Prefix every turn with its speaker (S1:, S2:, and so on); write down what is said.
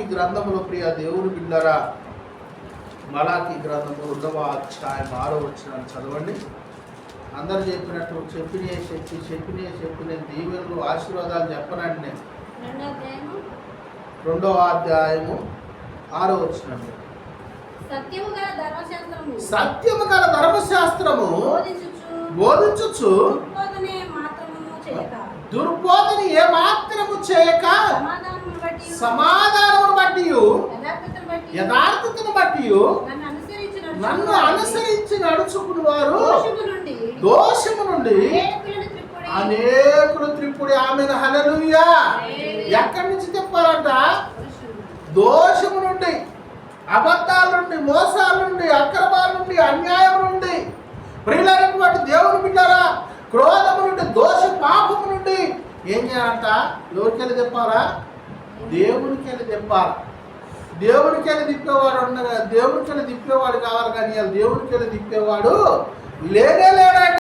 S1: మలాకి గ్రంథములో ప్రియ దేవుని బిడ్డరా మలాకి గ్రంథము రెండవ అధ్యాయం ఆరో వచ్చిన చదవండి. అందరు చెప్పినట్టు చెప్పినే చెప్పి చెప్పినే చెప్పిన దీవెనలు ఆశీర్వాదాలు చెప్పనండి నేను. రెండవ అధ్యాయము? ఆరో వచ్చినట్టు
S2: సత్యము గల ధర్మశాస్త్రము.
S1: సత్యము గల ధర్మశాస్త్రము
S2: బోధించుచు.
S1: బోధించుచు.
S2: ఉత్పాదనే మాత్రము చేయక.
S1: దుర్బోధని ఏ మాత్రము చేయక
S2: బట్టి యథార్థతను బట్టి. నన్ను అనుసరించి
S1: నడుచుకుని వారు.
S2: దోషము నుండి.
S1: అనేకులు త్రిపుడి ఆమె హల్లెలూయా. ఎక్కడి నుంచి చెప్పాలంట? దోషము నుండి. అబద్ధాల నుండి మోసాల నుండి అక్రమాల నుండి అన్యాయం నుండి. ప్రియులైనటువంటి దేవుని బిడ్డారా క్రోధము నుండి దోష పాపము నుండి ఏం చేయాలంట? ఎవరికెళ్ళి చెప్పాలా? దేవునికి వెళ్ళి చెప్పాలి? దేవునికైనా తిప్పేవాడు ఉండగా దేవునికైనా తిప్పేవాడు కావాలి కానీ దేవునికైనా తిప్పేవాడు లేనే లేడంట